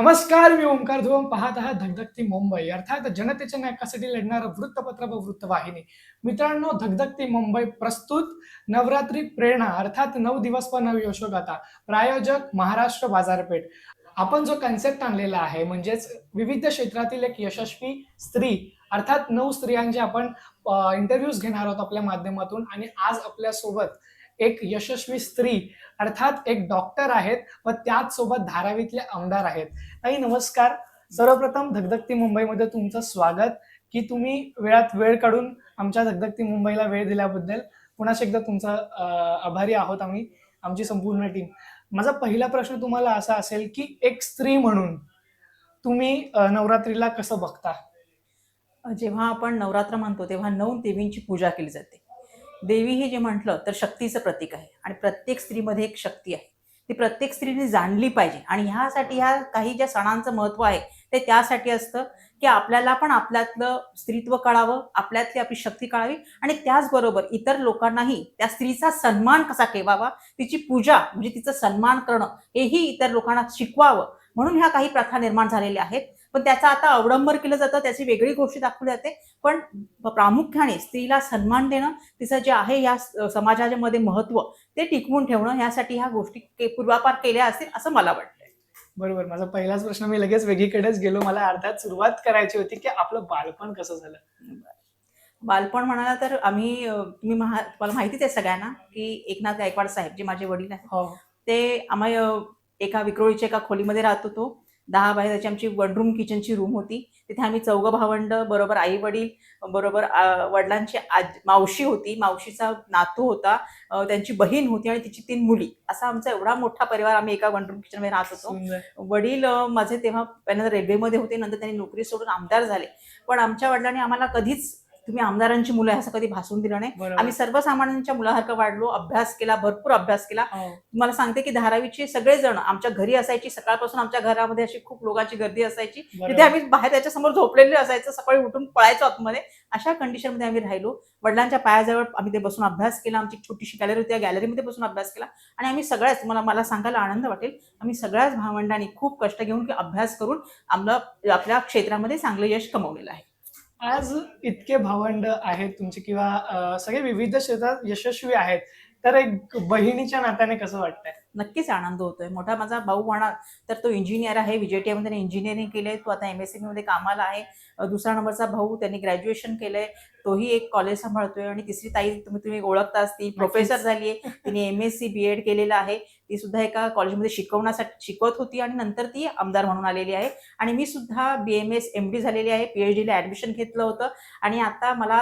नमस्कार मी ओंकार धुवम पाहत आहात धगधगती मुंबई. अर्थात जनतेच्या न्यायासाठी लढणारं वृत्तपत्र व वृत्तवाहिनी. मित्रांनो धगधगती मुंबई प्रस्तुत नवरात्री प्रेरणा अर्थात नऊ दिवस व नव यशोगाथा प्रायोजक महाराष्ट्र बाजारपेठ. आपण जो कन्सेप्ट आणलेला आहे म्हणजेच विविध क्षेत्रातील एक यशस्वी स्त्री अर्थात नऊ स्त्रियांचे आपण इंटरव्ह्यूज घेणार आहोत आपल्या माध्यमातून. आणि आज आपल्यासोबत एक यशस्वी स्त्री अर्थात एक डॉक्टर आहेत व त्याच सोबत धारावीतले आमदार आहेत. ताई नमस्कार. सर्वप्रथम धगधगती मुंबईमध्ये तुमचं स्वागत. की तुम्ही वेळात वेळ काढून आमच्या धगधगती मुंबईला वेळ दिल्याबद्दल. पुन्हा एकदा तुमचा आभारी आहोत आम्ही आमची संपूर्ण टीम माझा पहिला प्रश्न तुम्हाला असा असेल की एक स्त्री म्हणून तुम्ही नवरात्रीला कसं बघता? जेव्हा आपण नवरात्र म्हणतो तेव्हा नऊ देवींची पूजा केली जाते. देवी हे जे म्हटलं तर शक्तीचं प्रतीक आहे. आणि प्रत्येक स्त्रीमध्ये एक शक्ती आहे. ती प्रत्येक स्त्रीने जाणली पाहिजे. आणि ह्यासाठी ह्या काही ज्या सणांचं महत्त्व आहे ते त्यासाठी असतं की आपल्याला पण आपल्यातलं स्त्रीत्व कळावं आपल्यातली आपली शक्ती कळावी. आणि त्याचबरोबर इतर लोकांनाही त्या स्त्रीचा सन्मान कसा ठेवावा तिची पूजा म्हणजे तिचा सन्मान करणं हेही इतर लोकांना शिकवावं. म्हणून ह्या काही प्रथा निर्माण झालेल्या आहेत. पण त्याचा आता अवडंबर केलं जातं त्याची वेगळी गोष्टी दाखवली जाते. पण प्रामुख्याने स्त्रीला सन्मान देणं तिचं जे आहे या स- समाजाच्या मध्ये महत्त्व ते टिकवून ठेवणं यासाठी ह्या गोष्टी के- पूर्वापार केल्या असतील असं मला वाटतं बरोबर. माझा पहिलाच प्रश्न मी लगेच वेगळीकडेच गेलो. मला अर्थात सुरुवात करायची होती की आपलं बालपण कसं झालं? बालपण म्हणाला तर आम्ही तुम्ही महा तुम्हाला माहितीच आहे सगळ्यांना की एकनाथ गायकवाड साहेब जे माझे वडील आहेत हो. ते आम्ही एका विक्रोळीच्या एका खोलीमध्ये राहत होतो. दहा बाय त्याची आमची वन रूम किचनची रूम होती. तिथे आम्ही चौघं भावंड बरोबर आई वडील बरोबर वडिलांची आज मावशी होती. मावशीचा नातू होता. त्यांची बहीण होती आणि तिची तीन मुली. असा आमचा एवढा मोठा परिवार आम्ही एका वन रूम किचनमध्ये राहत होतो. वडील माझे तेव्हा पहिल्यांदा रेल्वेमध्ये होते. नंतर त्यांनी नोकरी सोडून आमदार झाले. पण आमच्या वडिलांनी आम्हाला कधीच तुम्ही आमदारांची मुलं असं कधी भासून दिलं नाही. आम्ही सर्वसामान्यांच्या मुलासारखं वाढलो अभ्यास केला भरपूर अभ्यास केला. हो. तुम्हाला सांगते की धारावीचे सगळेजण आमच्या घरी असायची सकाळपासून आमच्या घरामध्ये अशी खूप लोकांची गर्दी असायची. तिथे आम्ही बाहेर त्याच्यासमोर झोपलेले असायचं सकाळी उठून पळायचो आतमध्ये. अशा कंडिशनमध्ये आम्ही राहिलो. वडिलांच्या पायाजवळ आम्ही ते बसून अभ्यास केला आमची छोटीशी गॅलरी होती त्या गॅलरीमध्ये बसून अभ्यास केला. आणि आम्ही सगळ्याच मला मला सांगायला आनंद वाटेल आम्ही सगळ्याच भावंडांनी खूप कष्ट घेऊन की अभ्यास करून आम्हाला आपल्या क्षेत्रामध्ये चांगलं यश कमवलेलं आहे. आज इतके भावंड आहेत तुमचे किंवा सगळे विविध क्षेत्रात यशस्वी आहेत. तर एक बहिणीच्या नात्याने कसं वाटतंय? नक्कीच आनंद होतोय. मोठा माझा भाऊ म्हणाल तर तो इंजिनियर आहे. विजेटी मध्ये इंजिनिअरिंग केलंय. तो आता एम एसमध्ये कामाला आहे. दुसरा नंबरचा भाऊ त्यांनी ग्रॅज्युएशन केलंय. तोही एक कॉलेज सांभाळतोय. आणि तिसरी ताई तुम्ही तुम्ही ओळखताच ती प्रोफेसर झाली आहे तिने M S C B Ed केलेलं आहे. ती सुद्धा एका कॉलेजमध्ये शिकवण्यासाठी शिकवत होती आणि नंतर ती आमदार म्हणून आलेली आहे. आणि मी सुद्धा B M S M D झालेली आहे. पी एच डीला ऍडमिशन घेतलं होतं. आणि आता मला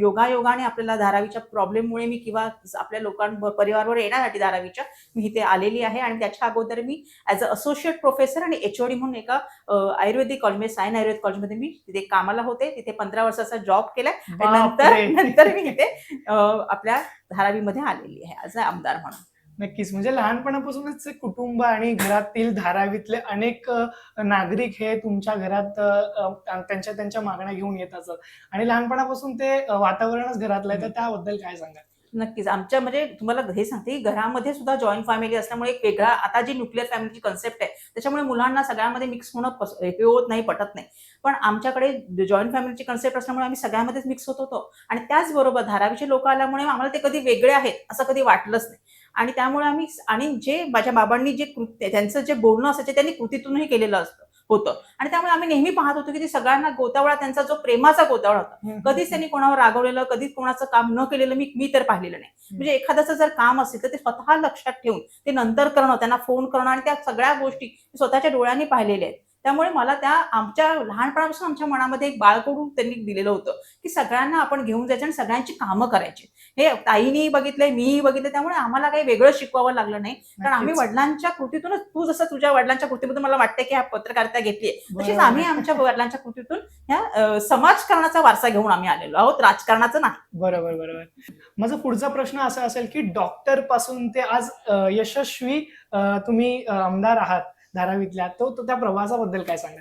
योगायोगाने आपल्याला धारावीच्या प्रॉब्लेममुळे मी किंवा आपल्या लोकां परिवारावर येण्यासाठी धारावीच्या मी इथे आलेली आहे आणि त्याच्या अगोदर मी ॲज अ असोसिएट प्रोफेसर आणि एच म्हणून एका आयुर्वेदिक कॉलेजमध्ये सायन आयुर्वेद कॉलेजमध्ये मी तिथे कामाला होते. तिथे पंधरा वर्षाचा जॉब केलाय. नंतर. नंतर मी इथे आपल्या धारावीमध्ये आलेली आहे ॲज अ आमदार म्हणून. नक्कीच. म्हणजे लहानपणापासूनच कुटुंब आणि घरातील धारावीतले अनेक नागरिक हे तुमच्या घरात त्यांच्या त्यांच्या मागण्या घेऊन येत असत. आणि लहानपणापासून ते वातावरणच घरातलं आहे. तर त्याबद्दल काय सांगा नक्कीच. आमच्या म्हणजे तुम्हाला हे सांगते की घरामध्ये सुद्धा जॉईंट फॅमिली असल्यामुळे एक वेगळा आता जी न्यूक्लिअर फॅमिलीची कन्सेप्ट आहे त्याच्यामुळे मुलांना सगळ्यामध्ये मिक्स होणं पस- हे होत नाही पटत नाही. पण आमच्याकडे जॉईंट फॅमिलीची कन्सेप्ट असल्यामुळे आम्ही सगळ्यामध्येच मिक्स होत होतो. आणि त्याचबरोबर धारावीचे लोक आल्यामुळे आम्हाला ते कधी वेगळे आहेत असं कधी वाटलंच नाही. आणि त्यामुळे आम्ही आणि जे माझ्या बाबांनी जे कृत्य त्यांचं जे बोलणं असायचे त्यांनी कृतीतूनही केलेलं असतं. होतं. आणि त्यामुळे आम्ही नेहमी पाहत होतो की ते सगळ्यांना गोतावळा त्यांचा जो प्रेमाचा गोतावळा होता कधीच त्यांनी कोणावर रागवलेलं कधीच कोणाचं काम न केलेलं मी मी तर पाहिलेलं नाही. म्हणजे एखाद्याचं जर काम असेल तर ते स्वतः लक्षात ठेवून ते नंतर करणं त्यांना फोन करणं आणि त्या सगळ्या गोष्टी स्वतःच्या डोळ्यांनी पाहिलेल्या आहेत. त्यामुळे मला त्या आमच्या लहानपणापासून आमच्या मनामध्ये एक बाळकडून त्यांनी दिलेलं होतं की सगळ्यांना आपण घेऊन जायचं आणि सगळ्यांची कामं करायची. हे ताईनी बघितलंय मीही बघितलं त्यामुळे आम्हाला काही वेगळं शिकवावं लागलं नाही. कारण आम्ही. वडिलांच्या कृतीतूनच तू जसं तुझ्या वडिलांच्या कृतीमधून मला वाटतं की ह्या पत्रकारिता घेतली तशीच. आम्ही आमच्या वडिलांच्या कृतीतून ह्या समाजकारणाचा वारसा घेऊन आम्ही आलेलो आहोत राजकारणाचं नाही. बरोबर बरोबर. माझा पुढचा प्रश्न असा असेल की डॉक्टरपासून ते आज यशस्वी तुम्ही आमदार आहात. धारावीतल्या तो तो त्या प्रवासाबद्दल काय सांगा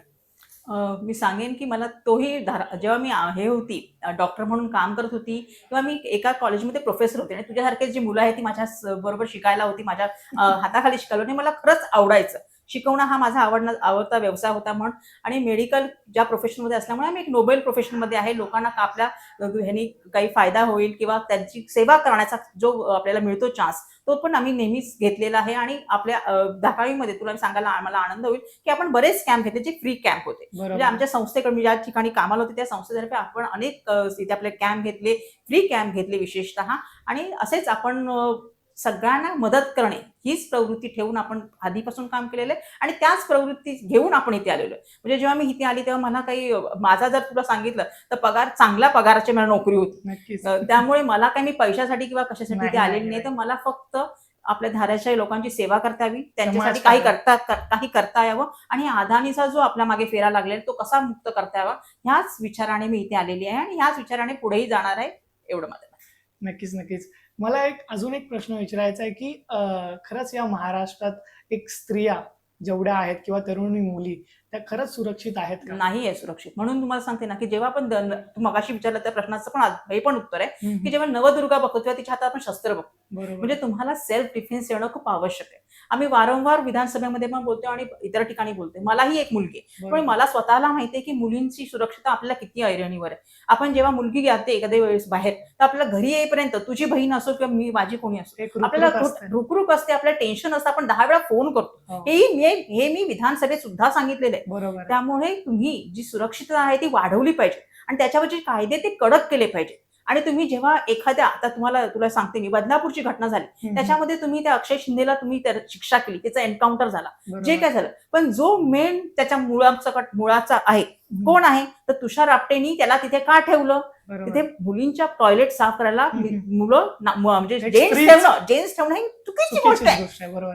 मी सांगेन की मला तोही धारा जेव्हा मी हे होती डॉक्टर म्हणून काम करत होती तेव्हा मी एका कॉलेजमध्ये प्रोफेसर होते. आणि तुझ्यासारखे जी मुलं आहेत ती माझ्या बरोबर शिकायला होती माझ्या हाताखाली शिकायला आणि मला खरंच आवडायचं. शिकवणं हा माझा आवडणं आवडता व्यवसाय होता म्हणून. आणि मेडिकल ज्या प्रोफेशनमध्ये असल्यामुळे मी एक नोबेल प्रोफेशनमध्ये आहे. लोकांना का आपल्या ह्यानी काही फायदा होईल किंवा त्यांची सेवा करण्याचा जो आपल्याला मिळतो चान्स तो पण आम्ही नेहमीच घेतलेला आहे. आणि आपल्या धाकाळीमध्ये तुला सांगायला मला आनंद होईल की आपण बरेच कॅम्प घेतले जे फ्री कॅम्प होते. म्हणजे आमच्या संस्थेकडे मी ज्या ठिकाणी कामाला होते त्या संस्थेतर्फे आपण अनेक इथे आपले कॅम्प घेतले फ्री कॅम्प घेतले विशेषतः. आणि असेच आपण सगळ्यांना मदत करणे हीच प्रवृत्ती ठेवून आपण आधीपासून काम केलेलं आहे. आणि त्याच प्रवृत्ती घेऊन आपण इथे आलेलो आहे. म्हणजे जेव्हा मी इथे आली तेव्हा मला काही माझा जर तुला सांगितलं तर पगार चांगल्या पगाराची मला नोकरी होती. त्यामुळे मला काही मी पैशासाठी किंवा कशासाठी इथे आलेली नाही, तर मला फक्त आपल्या धाराशाही लोकांची सेवा करता यावी. त्यांच्यासाठी काही. करता कर- काही करता यावं. आणि अदानीचा जो आपल्या मागे फेरा लागलेला तो कसा मुक्त करता यावा? ह्याच विचाराने मी इथे आलेली आहे आणि ह्याच विचाराने पुढेही जाणार आहे एवढं माझं नक्कीच नक्कीच. मला एक अजून एक प्रश्न विचारायचा आहे की अं, खरंच या महाराष्ट्रात एक स्त्रिया जेवढ्या आहेत किंवा तरुणी मुली त्या खरंच सुरक्षित आहेत का? नाही आहे सुरक्षित. म्हणून तुम्हाला सांगते ना की जेव्हा आपण तू मगाशी विचारलं त्या प्रश्नाचं पण आज- हे पण उत्तर आहे हम्म, की जेव्हा नवदुर्गा बघतो तेव्हा तिच्या हातात आपण शस्त्र बघतो. बरोबर. म्हणजे तुम्हाला सेल्फ डिफेन्स येणं खूप आवश्यक आहे. आम्ही वारंवार विधानसभेमध्ये पण बोलतो आणि इतर ठिकाणी बोलतोय. मलाही एक मुलगी पण. मला स्वतःला माहिती आहे की मुलींची सुरक्षितता आपल्याला किती ऐरणीवर आहे. आपण जेव्हा मुलगी जाते एखाद्या वेळेस बाहेर तर आपल्याला घरी येईपर्यंत तुझी बहीण असो किंवा मी माझी कोणी असो आपल्याला रुकरुक असते. आपल्याला टेन्शन असतं आपण दहा वेळा फोन करतो. हो, हेही मी हे मी विधानसभेत सुद्धा सांगितलेलं आहे. बरोबर. त्यामुळे तुम्ही जी सुरक्षितता आहे ती वाढवली पाहिजे. आणि त्याच्यावरचे कायदे ते कडक केले पाहिजे. आणि तुम्ही जेव्हा एखाद्या आता तुम्हाला तुला सांगते मी बदलापूरची घटना झाली. त्याच्यामध्ये तुम्ही त्या अक्षय शिंदेला तुम्ही त्या शिक्षा केली त्याचा एन्काउंटर झाला. जे काय झालं पण जो मेन त्याच्या मुळाचा मुळाचा आहे कोण आहे? तर तुषार आपटेनी त्याला तिथे का ठेवलं. तिथे मुलींच्या टॉयलेट साफ करायला मुलं म्हणजे स्त्रीच- ठेवणं जेंट्स ठेवणं ही चुकीची गोष्ट आहे.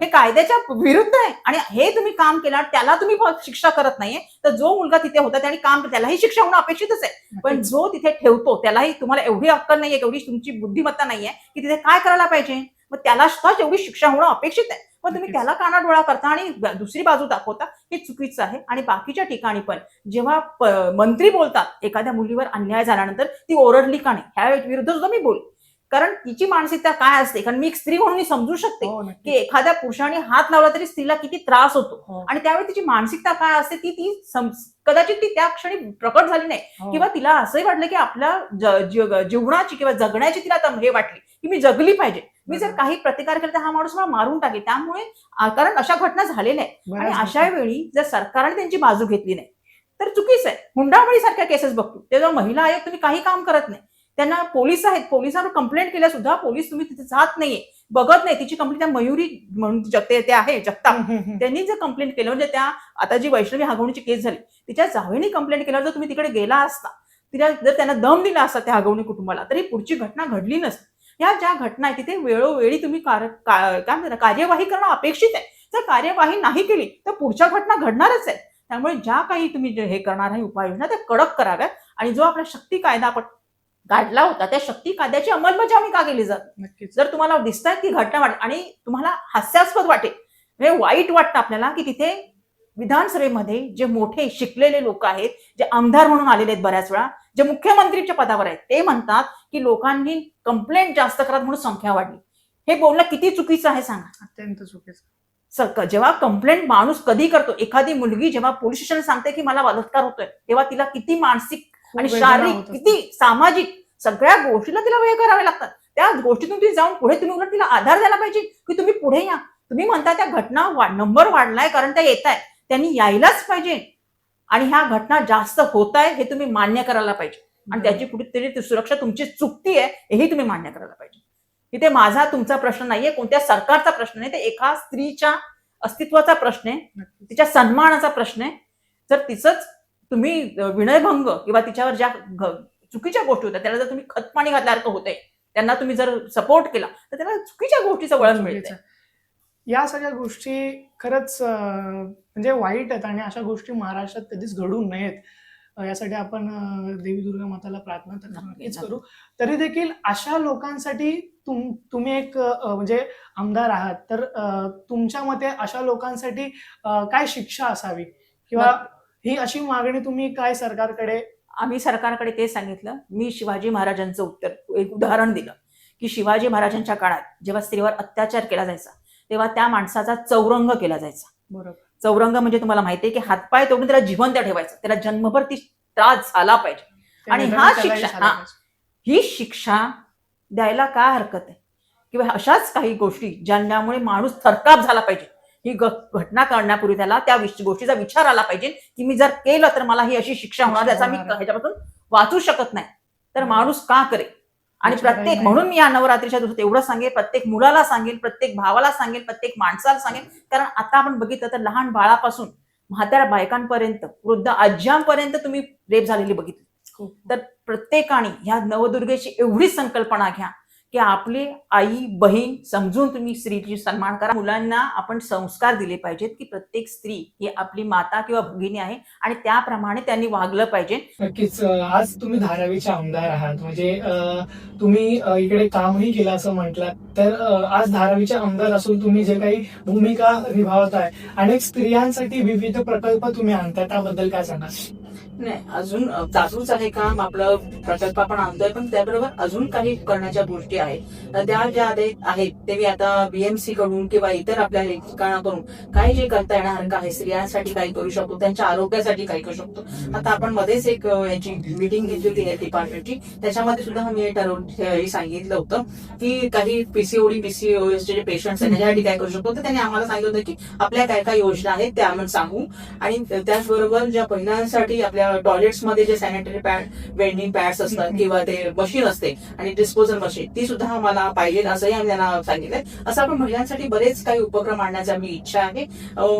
हे कायद्याच्या विरुद्ध आहे. आणि हे तुम्ही काम केलं त्याला तुम्ही शिक्षा करत नाहीये. तर जो मुलगा तिथे होता त्याने काम त्यालाही शिक्षा होणं अपेक्षितच आहे. पण. जो तिथे ठेवतो त्यालाही तुम्हाला एवढी अक्कल नाहीये एवढी तुमची बुद्धिमत्ता नाहीये की तिथे काय करायला पाहिजे? मग त्याला सुद्धा तेवढी शिक्षा होणं अपेक्षित आहे. पण तुम्ही. त्याला कानाडोळा करता आणि दुसरी बाजू दाखवता हे चुकीचं आहे. आणि बाकीच्या ठिकाणी पण जेव्हा मंत्री बोलतात एखाद्या मुलीवर अन्याय झाल्यानंतर ती ओरडली का नाही ह्या विरुद्ध सुद्धा मी बोल कारण तिची मानसिकता काय असते? कारण मी एक स्त्री म्हणून मी समजू शकते हो की एखाद्या पुरुषाने हात लावला तरी स्त्रीला किती त्रास होतो. हो, आणि त्यावेळी तिची मानसिकता काय असते ती ती कदाचित ती त्या क्षणी प्रकट झाली नाही. हो. किंवा तिला असंही वाटलं की आपल्या जीवनाची किंवा जगण्याची तिला हे वाटली की मी जगली पाहिजे. मी जर. काही प्रतिकार केला तर हा माणूस मला मारून टाकेल. त्यामुळे कारण अशा घटना झालेल्या आहेत. आणि अशा वेळी जर सरकारने त्यांची बाजू घेतली नाही तर चुकीचं आहे. हुंडाबळी सारख्या केसेस बघतो. तेव्हा महिला आयोग तुम्ही काही काम करत नाही. त्यांना पोलीस आहेत. पोलिसांवर कंप्लेंट केल्या सुद्धा पोलीस तुम्ही तिथे जात नाहीये. बघत नाही. तिची कंप्लेंट त्या मयुरी म्हणून जग- ते आहे जगताप. हम्म. त्यांनी जर कंप्लेंट केलं म्हणजे त्या आता जी वैष्णवी हगवणीची केस झाली तिच्या जावेने कंप्लेंट केल्यावर जर तुम्ही तिकडे गेला असता तिला जर त्यांना दम दिला असता त्या हगवणी कुटुंबाला तरी पुढची घटना घडली नसती. या ज्या घटना आहेत तिथे वेळोवेळी तुम्ही काय म्हणतात कार्यवाही करणं अपेक्षित आहे. जर कार्यवाही नाही केली तर पुढच्या घटना घडणारच आहे त्यामुळे ज्या काही तुम्ही हे करणार आहे उपाययोजना त्या कडक कराव्यात. आणि जो आपला शक्ती कायदा आपण काढला होता त्या शक्ती कायद्याची अंमलबजावणी का केली जात जर तुम्हाला दिसत ती घटना वाट आणि तुम्हाला हास्यास्पद वाटेल म्हणजे वाईट वाटतं आपल्याला की तिथे विधानसभेमध्ये जे मोठे शिकलेले लोक आहेत जे आमदार म्हणून आलेले आहेत बऱ्याच वेळा जे मुख्यमंत्रीच्या पदावर आहेत ते म्हणतात की लोकांनी कंप्लेंट जास्त करत म्हणून संख्या वाढली. हे बोलणं किती चुकीचं आहे सांगा. अत्यंत चुकीचं. जेव्हा कंप्लेंट माणूस कधी करतो एखादी मुलगी जेव्हा पोलीस स्टेशन सांगते की मला बलात्कार होतोय तेव्हा तिला किती मानसिक आणि शारीरिक. किती सामाजिक सगळ्या गोष्टीला तिला वेळ करावे लागतात. त्या गोष्टीतून ती जाऊन पुढे तुम्ही उलट तिला आधार द्यायला पाहिजे की तुम्ही पुढे या. तुम्ही म्हणता त्या घटना नंबर वाढलाय कारण त्या येत आहे त्यांनी यायलाच पाहिजे. आणि ह्या घटना जास्त होत आहे हे तुम्ही मान्य करायला पाहिजे. आणि त्याची कुठेतरी सुरक्षा तुमची चुकती आहे हेही तुम्ही मान्य करायला पाहिजे. इथे माझा तुमचा प्रश्न नाहीये कोणत्या सरकारचा प्रश्न नाही ते एका स्त्रीच्या अस्तित्वाचा प्रश्न आहे. तिच्या सन्मानाचा प्रश्न आहे. जर तिचंच तुम्ही विनयभंग किंवा तिच्यावर ज्या चुकीच्या गोष्टी होत्या त्याला जर तुम्ही खतपाणी घातल्यासारखं होतंय त्यांना तुम्ही जर सपोर्ट केला तर त्याला चुकीच्या गोष्टीचं वळण मिळतं. या सगळ्या गोष्टी खरंच म्हणजे वाईट आहेत आणि अशा गोष्टी महाराष्ट्रात कधीच घडू नयेत. यासाठी आपण देवी दुर्गा माताला प्रार्थना तर नक्की, नक्कीच नक्की. करू. तरी देखील अशा लोकांसाठी तुम तुम्ही एक म्हणजे आमदार आहात. तर तुमच्या मते अशा लोकांसाठी काय शिक्षा असावी? किंवा ही अशी मागणी तुम्ही काय सरकारकडे? आम्ही सरकारकडे ते सांगितलं. मी शिवाजी महाराजांचं उत्तर एक उदाहरण दिलं. की शिवाजी महाराजांच्या काळात जेव्हा स्त्रीवर अत्याचार केला जायचा तेव्हा त्या माणसाचा चौरंग केला जायचा. बरोबर. चौरंग म्हणजे तुम्हाला माहिती आहे की हातपाय तोडून त्याला जिवंत ठेवायचं. त्याला जन्मभर ती त्रास झाला पाहिजे. आणि हा शिक्षा- हा. ही शिक्षा द्यायला काय हरकत आहे? किंवा अशाच काही गोष्टी ज्यांच्यामुळे माणूस थरकाप झाला पाहिजे. ही घटना करण्यापूर्वी त्याला त्या गोष्टीचा विचार आला पाहिजे की मी जर केलं तर मला ही अशी शिक्षा होणार त्याचा मी. ह्याच्यापासून वाचू शकत नाही. तर माणूस का करेल आणि प्रत्येक. म्हणून मी या नवरात्रीच्या दिवसात एवढं सांगेल प्रत्येक मुलाला सांगेल प्रत्येक भावाला सांगेल प्रत्येक माणसाला सांगेल कारण आता आपण बघितलं तर लहान बाळापासून म्हाताऱ्या बायकांपर्यंत वृद्ध आज्यांपर्यंत तुम्ही रेप झालेली बघितली खूप. तर प्रत्येकाने ह्या नवदुर्गेची एवढी संकल्पना घ्या की आपली आई बहीण समजून तुम्ही स्त्रीची सन्मान करा. मुलांना आपण संस्कार दिले पाहिजेत की प्रत्येक स्त्री ही आपली माता किंवा भगिनी आहे आणि त्याप्रमाणे त्यांनी वागलं पाहिजे. नक्कीच आज तुम्ही धारावीचे आमदार आहात. म्हणजे तुम्ही इकडे कामही केलं असं म्हटलं तर आज धारावीचे आमदार असून तुम्ही जे काही भूमिका निभावताय अनेक स्त्रियांसाठी विविध प्रकल्प तुम्ही आणताय. त्याबद्दल काय सांगा नाही अजून अ, आहे काम आपलं प्रकल्प आपण आणतोय पण त्याबरोबर अजून काही करण्याच्या गोष्टी आहेत. तर त्या ज्या आहेत ते मी आता बीएमसी कडून किंवा इतर आपल्या ठिकाणाकडून काही जे करता येणार आहे स्त्रियांसाठी काही करू शकतो त्यांच्या आरोग्यासाठी काही करू शकतो. आता आपण मध्येच एक याची मीटिंग घेतली होती हेल्थ डिपार्टमेंटची त्याच्यामध्ये सुद्धा मी ठरवून हे सांगितलं होतं की काही पीसीओडी पीसीओएस जे पेशंट्स आहेत त्याच्यासाठी काय करू शकतो. तर त्यांनी आम्हाला सांगितलं होतं की आपल्या काय काय योजना आहेत त्या आम्ही सांगू. आणि त्याचबरोबर ज्या महिलांसाठी आपल्या टॉयलेट्समध्ये जे सॅनिटरी पॅड वेंडिंग पॅड्स असतात. किंवा ते मशीन असते आणि डिस्पोजल मशीन ती सुद्धा आम्हाला पाहिजे असंही आम्ही त्यांना सांगितलंय असं आपण महिलांसाठी बरेच काही उपक्रम आणण्याची मी इच्छा आहे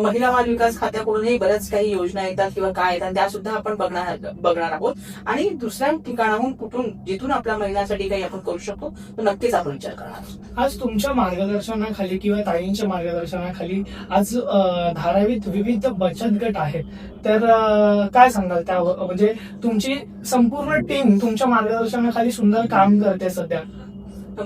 महिला बाल विकास खात्याकडूनही बऱ्याच काही योजना येतात किंवा काय येतात त्या सुद्धा आपण बघणार बघणार आहोत आणि दुसऱ्या ठिकाणाहून कुठून जिथून आपल्या महिलांसाठी काही आपण करू शकतो तो नक्कीच आपण विचार करणार आहोत. आज तुमच्या मार्गदर्शनाखाली किंवा ताईंच्या मार्गदर्शनाखाली आज धारावीत विविध बचत गट आहेत तर काय सांगाल त्या म्हणजे तुमची संपूर्ण टीम तुमच्या मार्गदर्शनाखाली सुंदर काम करते सध्या.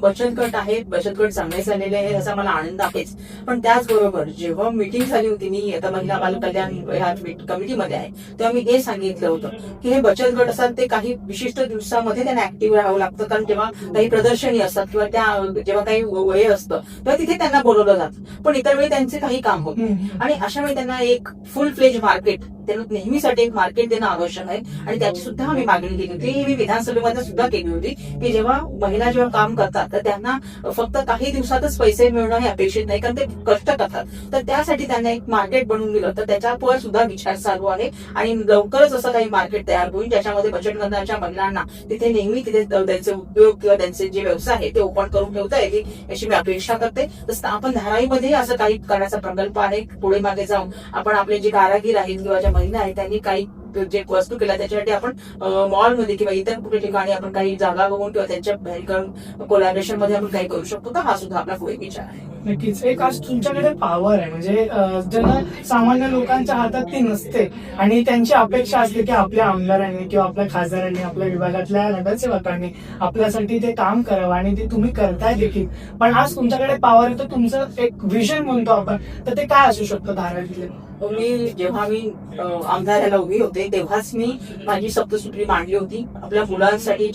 बचत गट आहेत बचत गट चांगले झालेले आहेत याचा मला आनंद आहेच. पण त्याचबरोबर जेव्हा मीटिंग झाली होती मी आता महिला बाल कल्याण ह्या कमिटीमध्ये आहे तेव्हा मी हे सांगितलं होतं की हे बचत गट असतात ते काही विशिष्ट दिवसामध्ये त्यांना ऍक्टिव्ह राहावं लागतं. कारण तेव्हा काही प्रदर्शनी असतात किंवा त्या जेव्हा काही वय असतं तेव्हा तिथे त्यांना बोलवलं जातं. पण इतर वेळी त्यांचे काही काम होत आणि अशा वेळी त्यांना एक फुल फ्लेज मार्केट त्यांना नेहमीसाठी एक मार्केट देणं आवश्यक आहे. आणि त्याची सुद्धा आम्ही मागणी केली होती. ही मी विधानसभेमध्ये सुद्धा केली होती की जेव्हा महिला जेव्हा काम करतात तर त्यांना फक्त काही दिवसातच पैसे मिळणं हे अपेक्षित नाही कारण ते कष्ट करतात. तर त्यासाठी त्यांना एक मार्केट बनवून दिलं तर त्याच्यावर सुद्धा विचार चालू आहे. आणि लवकरच असं काही मार्केट तयार होईल ज्याच्यामध्ये बचत गटाच्या महिलांना तिथे नेहमी तिथे त्यांचे उद्योग किंवा त्यांचे जे व्यवसाय आहे ते ओपन करून ठेवता येतील याची मी अपेक्षा करते. तसं आपण धारावीमध्ये असं काही करण्याचा प्रकल्प आहे. पुढे मागे जाऊन आपण आपले जे कारागीर आहेत किंवा ज्या महिला आहेत त्यांनी काही जे वस्तू केल्या त्याच्यासाठी आपण मॉलमध्ये किंवा इतर कुठे ठिकाणी आपण काही जागा बघून किंवा त्यांच्या कोलॅबरेशनमध्ये आपण काही करू शकतो. तर हा सुद्धा आपला पुढे विचार आहे. नक्कीच. एक आज तुमच्याकडे पॉवर आहे. म्हणजे ज्यांना सामान्य लोकांच्या हातात ती नसते आणि त्यांची अपेक्षा असते की आपल्या आमदारांनी किंवा आपल्या खासदारांनी आपल्या विभागातल्या नगरसेवकांनी आपल्यासाठी ते काम करावं आणि ते तुम्ही करताय देखील. पण आज तुमच्याकडे पॉवर आहे तर तुमचं एक विजन म्हणतो आपण. तर ते काय असू शकतं धारावीतले मी जेव्हा मी आमदाराला उभी होते होते तेव्हाच मी माझी सप्तसूत्री मांडली होती. आपल्या मुलांसाठी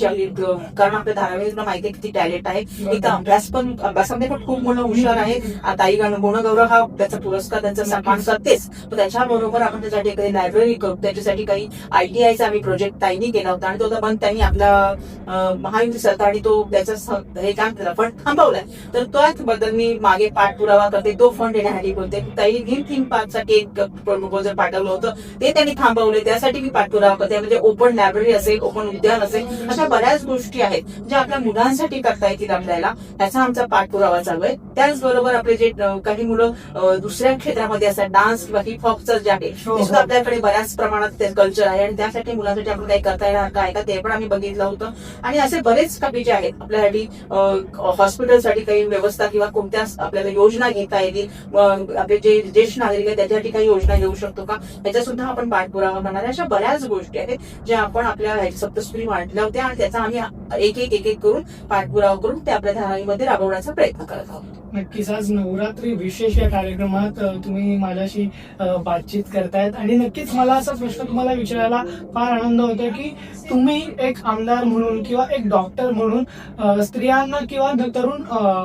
कारण आपल्या धारावी माहिती किती टॅलेंट आहे. इथं अभ्यास पण अभ्यासामध्ये पण खूप मुलं हुशार आहेत आता गुणगौरव हा त्याचा पुरस्कार त्यांचा सन्मान करतेच. पण त्याच्याबरोबर आपण त्यासाठी काही लायब्ररी करू. त्याच्यासाठी काही आयटीआयचा आम्ही प्रोजेक्ट ताईंनी केला होता. आणि तो आता बंद त्यांनी आपला अ, महायुती सरकारने तो त्याचा हे काम केलं. पण थांबवलाय. तर त्याच बद्दल मी मागे पाठपुरावा करते. तो फंड येण्यासाठी बोलते. ताई ग्रीन थिंग पार्क एक प्रपोजल पाठवलं होतं. ते त्यांनी थांबवले. त्या त्यासाठी मी पाठपुरावा करते. म्हणजे ओपन लायब्ररी असेल ओपन उद्यान असेल अशा बऱ्याच गोष्टी आहेत ज्या आपल्या मुलांसाठी करता येतील आपल्याला. त्याचा आमचा पाठपुरावा चालू आहे. त्याचबरोबर आपले जे काही मुलं दुसऱ्या क्षेत्रामध्ये असतात डान्स किंवा हिप हॉपचं जे आहे हो, ते सुद्धा हो. आपल्याकडे बऱ्याच प्रमाणात ते कल्चर आहे. आणि त्यासाठी मुलांसाठी आपण काही करता येणार काय का ते पण आम्ही बघितलं होतं. आणि असे बरेच काही जे आहेत आपल्यासाठी हॉस्पिटलसाठी काही व्यवस्था किंवा कोणत्या आपल्याला योजना घेता येतील आपले जे ज्येष्ठ नागरिक आहेत त्याच्यासाठी काही योजना घेऊ शकतो का? याचा सुद्धा आपण पाठपुरावा करणार आहे. अशा बऱ्याच गोष्टी आहेत ज्या आपण आपल्या ह्याच्या सप्तस्त्री मांडल्या होत्या आणि त्याचा आम्ही एक एक एक एक करून पाठपुरावा करून ते आपल्या धारावीमध्ये राबवण्याचा प्रयत्न करत आहोत. नक्कीच आज नवरात्री विशेष या कार्यक्रमात तुम्ही माझ्याशी बातचीत करतायत. आणि नक्कीच मला असा प्रश्न तुम्हाला विचारायला फार आनंद होतो की तुम्ही एक आमदार म्हणून किंवा एक डॉक्टर म्हणून स्त्रियांना किंवा तरुण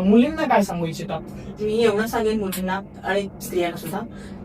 मुलींना काय सांगू इच्छिता? मी एवढं सांगेन मुलींना आणि स्त्रियांना सुद्धा.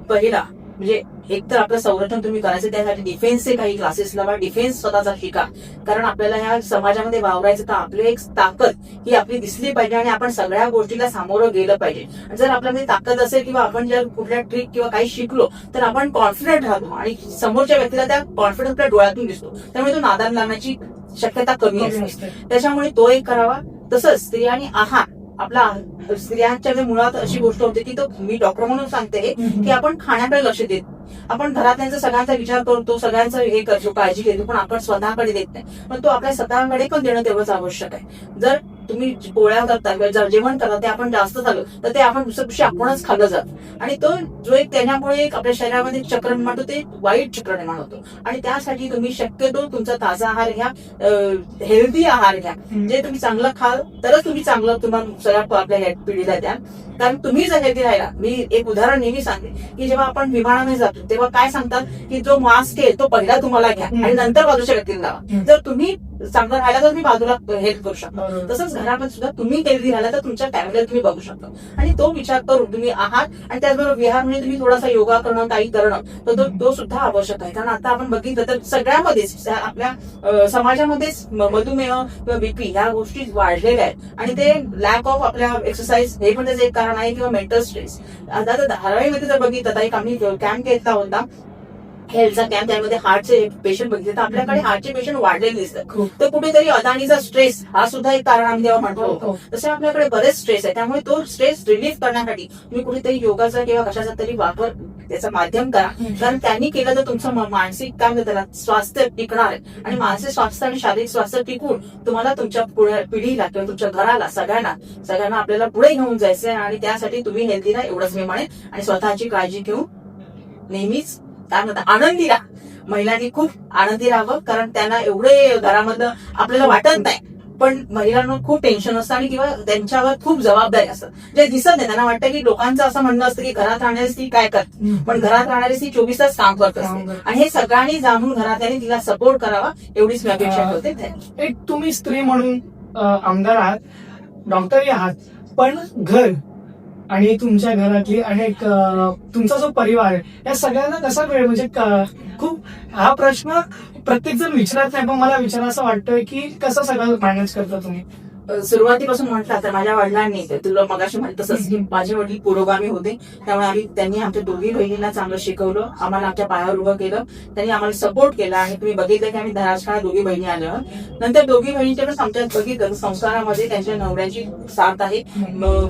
पहिला म्हणजे एक तर आपलं संरक्षण तुम्ही करायचं त्यासाठी डिफेन्सचे काही क्लासेस लावा. डिफेन्स स्वतःचा शिका कारण आपल्याला ह्या समाजामध्ये वावरायचं तर आपली एक ताकद ही आपली दिसली पाहिजे आणि आपण सगळ्या गोष्टीला सामोरं गेलं पाहिजे. जर आपल्यामध्ये ताकद असेल किंवा आपण जर कुठल्या ट्रिक किंवा काही शिकलो तर आपण कॉन्फिडंट राहतो. आणि समोरच्या व्यक्तीला त्या कॉन्फिडन्स आपल्या डोळ्यातून दिसतो. त्यामुळे तो नादान लागण्याची शक्यता कमी असते. त्याच्यामुळे तो एक करावा. तसंच स्त्रियांनी आहार. आपला स्त्रियांच्या जे मुळात अशी गोष्ट होते की तो मी डॉक्टर म्हणून सांगते की आपण खाण्याकडे लक्ष देत आपण घरातल्यांचा सगळ्यांचा विचार करतो सगळ्यांचं हे करतो काळजी घेतो पण आपण स्वतःकडे देत नाही. पण तो आपल्या स्वतःकडे पण देणं तेवढंच आवश्यक आहे. जर तुम्ही पोळ्या करता किंवा जेवण करता ते आपण जास्त झालं तर ते आपण दुसऱ्या दिवशी आपणच खाल्लं जात. आणि तो जो एक त्याच्यामुळे एक आपल्या शरीरामध्ये चक्र निर्माण होतं ते वाईट चक्र निर्माण होतो. आणि त्यासाठी तुम्ही शक्यतो तुमचा ताजा आहार घ्या हेल्दी आहार घ्या. जे तुम्ही चांगलं खाल तरच तुम्ही चांगलं तुम्हाला सगळ्या आपल्या पिढीला द्या. कारण तुम्ही जर हेल्दी राहिला मी एक उदाहरण नेहमी सांगते की जेव्हा आपण विमानाने जातो तेव्हा काय सांगतात की जो मास्क आहे तो पहिला तुम्हाला घ्या. आणि नंतर बाजूच्या व्यक्तीला लावा. जर तुम्ही चांगलं राहिला तर तुम्ही बाजूला हेल्प करू शकता. तसंच घरामध्ये सुद्धा तुम्ही हेल्दी राहिला तर तुमच्या फॅमिलीला तुम्ही बघू शकता आणि तो विचार करून तुम्ही आहात आणि त्याचबरोबर विहार म्हणजे तुम्ही थोडासा योगा करणं काही करणं तर तो तो सुद्धा आवश्यक आहे कारण आता आपण बघितलं तर सगळ्यामध्येच आपल्या समाजामध्येच मधुमेह किंवा बीपी ह्या गोष्टी वाढलेल्या आहेत आणि ते लॅक ऑफ आपल्या एक्सरसाइज हे पण त्याचं एक कारण आहे किंवा मेंटल स्ट्रेस आता धारावीमध्ये जर बघितलं तर एक आम्ही कॅम्प घेतला होता. हेल्थचा कॅम्प त्यामध्ये हार्टचे पेशंट बघितले तर आपल्याकडे हार्टचे पेशंट वाढलेले दिसतात. तर कुठेतरी अदानीचा स्ट्रेस हा सुद्धा एक कारण आम्ही तेव्हा म्हटलं होतं. हो. तसे आपल्याकडे बरेच स्ट्रेस आहे त्यामुळे तो स्ट्रेस रिलीफ करण्यासाठी तुम्ही कुठेतरी योगाचा किंवा कशाचा तरी वापर त्याचं माध्यम करा. कारण त्यांनी केलं तर तुमचं मानसिक काय म्हणतात त्याला स्वास्थ्य टिकणार आहे. आणि मानसिक स्वास्थ्य आणि शारीरिक स्वास्थ्य टिकून तुम्हाला तुमच्यापुढे पिढीला किंवा तुमच्या घराला सगळ्यांना सगळ्यांना आपल्याला पुढे घेऊन जायचंय आणि त्यासाठी तुम्ही हेल्दी राहा एवढंच मी म्हणेन. आणि स्वतःची काळजी घेऊन नेहमीच काय म्हणतात आनंदी राहा महिलांनी खूप आनंदी राहावं कारण त्यांना एवढे घरामधलं आपल्याला वाटत नाही. पण महिलांना खूप टेन्शन असतं आणि किंवा त्यांच्यावर खूप जबाबदारी असतात जे दिसत नाही त्यांना वाटतं की लोकांचं असं म्हणणं असतं की घरात राहणारी स्त्री काय करते. पण घरात राहणारी स्त्री चोवीस तास काम करत असते. आणि हे सगळ्यांनी जाणून घरातल्याने तिला सपोर्ट करावा एवढीच मी अपेक्षा करते. एक तुम्ही स्त्री म्हणून आमदार आहात. डॉक्टरही आहात. पण घर आणि तुमच्या घरातली अनेक तुमचा जो परिवार आहे या सगळ्यांना कसा वेळ म्हणजे खूप हा प्रश्न प्रत्येक जण विचारत नाही पण मला विचार असं वाटतोय की कसं सगळं मॅनेज करता तुम्ही? सुरुवातीपासून म्हटलं तर माझ्या वडिलांनी तुला मगाशी म्हणत तसंच की माझे वडील पुरोगामी होते. त्यामुळे आम्ही त्यांनी आमच्या दोघी बहिणींना चांगलं शिकवलं. आम्हाला आमच्या पायावर उभं केलं. त्यांनी आम्हाला सपोर्ट केला आणि तुम्ही बघितलं की आम्ही धराशाळा दोघी बहिणी आल्या नंतर दोघी बहिणीच्या आमच्या बघितलं. संसारामध्ये त्यांच्या नवऱ्याची साथ आहे.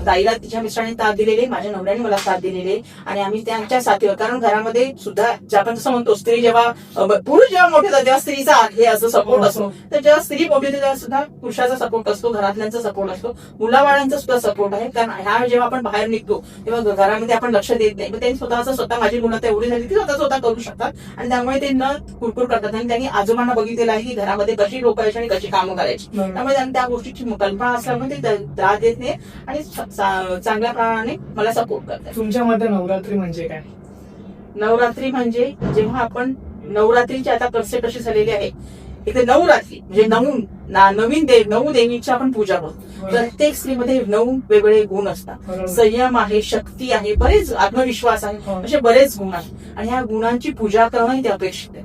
ताईला तिच्या मिस्टरांनी साथ दिलेली माझ्या नवऱ्याने मला साथ दिलेली आणि आम्ही त्यांच्या साथीवर कारण घरामध्ये सुद्धा आपण जसं म्हणतो स्त्री जेव्हा पुरुष जेव्हा मोठे होतात तेव्हा स्त्रीचा हे असं सपोर्ट असतो. तर जेव्हा स्त्री मोठी होते तेव्हा सुद्धा पुरुषाचा सपोर्ट असतो घरातल्यांचा सपोर्ट असतो. मुलाबाळांचा सुद्धा सपोर्ट आहे. कारण ह्या जेव्हा आपण बाहेर निघतो तेव्हा घरामध्ये आपण लक्ष देत नाही. मग त्यांनी स्वतःचं स्वतः माझी मुलं एवढी झाली ती स्वतः स्वतः करू शकतात. आणि त्यामुळे ते न कुरकुर करतात. आणि त्यांनी आजोबांना बघितलेलं आहे की घरामध्ये कशी लोकायची आणि कशी कामं करायची. त्यामुळे त्यांना त्या गोष्टीची कल्पना असल्यामुळे ते त्र- त्रास देत नाही आणि चांगल्या प्रमाणे मला सपोर्ट करतात. तुमच्या मते नवरात्री म्हणजे काय? नवरात्री म्हणजे जेव्हा आपण नवरात्रीची आता कन्सेप्ट अशी झालेली आहे. एक तर नवरात्री म्हणजे नऊ ना- नवीन देव नऊ देवीची आपण पूजा करतो प्रत्येक स्त्रीमध्ये नऊ वेगवेगळे गुण असतात. संयम आहे शक्ती आहे बरेच आत्मविश्वास आहे हो. असे बरेच गुण आहेत आणि ह्या गुणांची पूजा करणं हे ते अपेक्षित आहे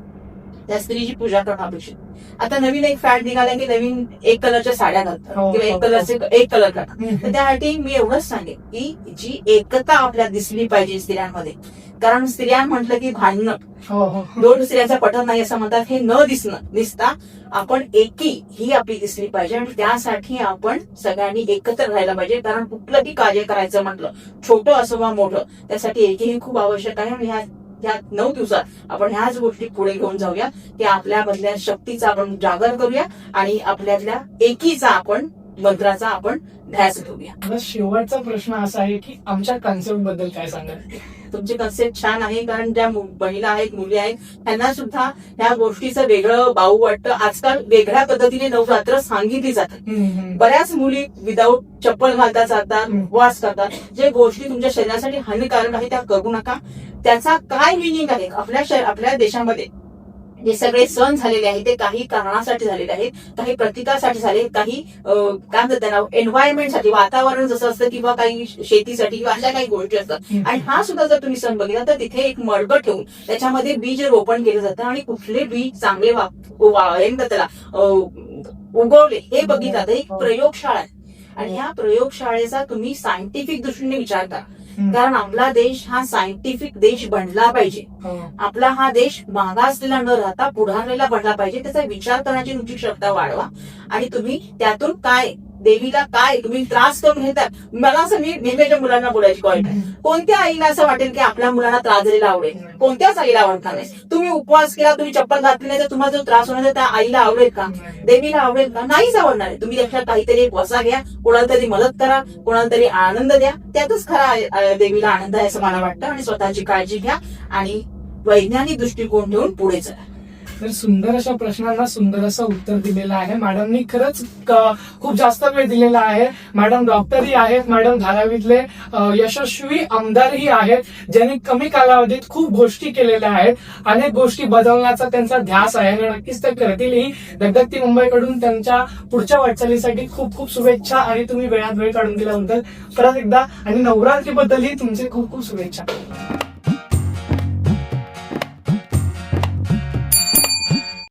त्या स्त्रीची पूजा करणं अपेक्षित आहे. आता नवीन एक फॅड निघाला की नवीन एक कलरच्या साड्या घालतात हो, किंवा हो, एक कलरचे एक कलर. तर त्यासाठी मी एवढंच सांगेन की जी एकता आपल्याला दिसली पाहिजे स्त्रियांमध्ये कारण स्त्रिया म्हटलं की भांडणं. हो हो. दोन स्त्रियांचा पटत नाही असं म्हणतात हे न दिसणं दिसता आपण एकी ही आपली दिसली पाहिजे आणि त्यासाठी आपण सगळ्यांनी एकत्र राहायला पाहिजे. कारण कुठलंही कार्य करायचं म्हटलं छोटं असो वा मोठं त्यासाठी एकी ही खूप आवश्यक आहे. आणि ह्या ह्या नऊ दिवसात आपण ह्याच गोष्टी पुढे घेऊन जाऊया. की आपल्यामधल्या शक्तीचा आपण जागर करूया आणि आपल्यातल्या एकीचा आपण मंत्राचा आपण ध्यास घेऊया. शेवटचा प्रश्न असा आहे की आमच्या कन्सेप्टबद्दल काय सांगाल? तुमची कन्सेप्ट छान आहे कारण ज्या महिला आहेत मुली आहेत त्यांना सुद्धा ह्या गोष्टीचं वेगळं बाऊ वाटतं. आजकाल वेगळ्या पद्धतीने नवरात्र सांगितली जातात. बऱ्याच मुली विदाऊट चप्पल घालता जातात. उपवास करतात. जे गोष्टी तुमच्या शरीरासाठी हानिकारक आहे त्या करू नका. त्याचा काय मिनिंग आहे? आपल्या आपल्या देशामध्ये जे सगळे सण झालेले आहेत ते काही कारणासाठी झालेले आहेत काही प्रतिकासाठी झाले काही काय म्हणतात त्यांना एन्व्हायरमेंटसाठी वातावरण जसं असतं किंवा काही शेतीसाठी किंवा अशा काही गोष्टी असतात. आणि हा सुद्धा जर तुम्ही सण बघितला तर तिथे एक मडकं ठेवून त्याच्यामध्ये बीज रोपण केलं जातं आणि कुठले बीज चांगले हे त्याला उगवले हे बघितलं जातं. एक प्रयोगशाळा आहे. आणि ह्या प्रयोगशाळेचा तुम्ही सायंटिफिक दृष्टीने विचार करा. कारण आपला देश हा सायंटिफिक देश बनला पाहिजे. हो. आपला हा देश मागासलेला न राहता पुढारलेला बनला पाहिजे. त्याचा विचार करण्याची तुमची क्षमता वाढवा. आणि तुम्ही त्यातून काय देवीला काय तुम्ही त्रास करून घेता मला असं मी नेहमीच्या मुलांना बोलायची कॉल कोणत्या आईला असं वाटेल की आपल्या मुलांना त्रास दिलेला आवडेल? कोणत्याच आईला आवडणार नाही. तुम्ही उपवास केला तुम्ही चप्पल घातली नाही तर तुम्हाला जो त्रास होणार त्या आईला आवडेल का? देवीला आवडेल का? नाहीच आवडणार आहे. तुम्ही त्याच्यात काहीतरी एक वसा घ्या कोणाला तरी मदत करा कोणाला तरी आनंद द्या. त्यातच खरा देवीला आनंद आहे असं मला वाटतं. आणि स्वतःची काळजी घ्या आणि वैज्ञानिक दृष्टिकोन ठेवून पुढे चला. तर सुंदर अशा प्रश्नांना सुंदर असं उत्तर दिलेलं आहे. मॅडमनी खरंच खूप जास्त वेळ दिलेला आहे. मॅडम डॉक्टरही आहेत मॅडम धारावीतले यशस्वी आमदारही आहेत ज्यांनी कमी कालावधीत खूप गोष्टी केलेल्या आहेत. अनेक गोष्टी बदलण्याचा त्यांचा ध्यास आहे आणि नक्कीच ते करतीलही दगदगती मुंबईकडून त्यांच्या पुढच्या वाटचालीसाठी खूप खूप शुभेच्छा आणि तुम्ही वेळात वेळ काढून दिल्याबद्दल परत एकदा आणि नवरात्रीबद्दलही तुमचे खूप खूप शुभेच्छा.